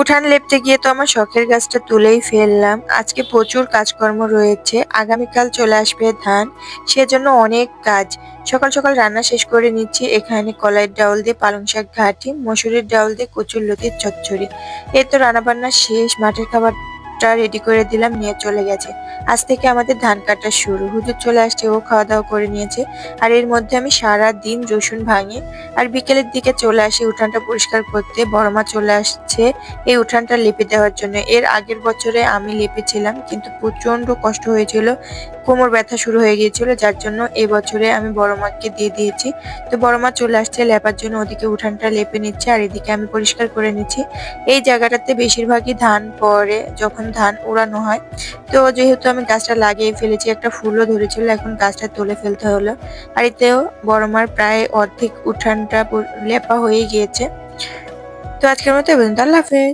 উঠান লেপতে গিয়ে তো আমার শখের গাছটা তুলেই ফেললাম। আজকে প্রচুর কাজকর্ম রয়েছে। আগামীকাল চলে আসবে ধান। সেজন্য অনেক কাজ। সকাল সকাল রান্না শেষ করে নিচ্ছি। এখানে কলাইয়ের ডাউল দিয়ে পালং শাক ঘাটি, মসুরের ডাউল দিয়ে কচুর লতির চচ্চড়ি। এ তো রান্নাবান্না শেষ। মাঠের খাবারটা রেডি করে দিলাম, নিয়ে চলে গেছে। আজ থেকে আমাদের ধান কাটা শুরু। হুজুর চলে আসছে, ও খাওয়া দাওয়া করে নিয়েছে। আর এর মধ্যে আমি সারা দিন রসুন ভাঙি। আর বিকেলের দিকে চলে আসি, উঠানটা পরিষ্কার করতে। বড় মা চলে আসছে, এই উঠানটা লেপে দেওয়ার জন্য। এর আগের বছরে আমি লেপেছিলাম, কিন্তু প্রচণ্ড কষ্ট হয়েছিল। কোমর ব্যথা শুরু হয়ে গিয়েছিল, যার জন্য এই বছরে আমি বড় মাকে দিয়ে দিয়েছি। তো বড় মা চলে আসছে, লেপার জন্য ওদিকে উঠানটা লেপে নিচ্ছে, আর এদিকে আমি পরিষ্কার করে নিচ্ছি। এই জায়গাটাতে বেশিরভাগই ধান পরে যখন ধান উড়ানো হয়। তো যেহেতু আমি গাছটা লাগিয়ে ফেলেছি, একটা ফুলও ধরেছিল, এখন গাছটা তুলে ফেলতে হলো। আর এতেও বড় মার প্রায় অর্ধেক উঠানটা লেপা হয়ে গিয়েছে। তো আজকের মতো আল্লাহ হাফেজ।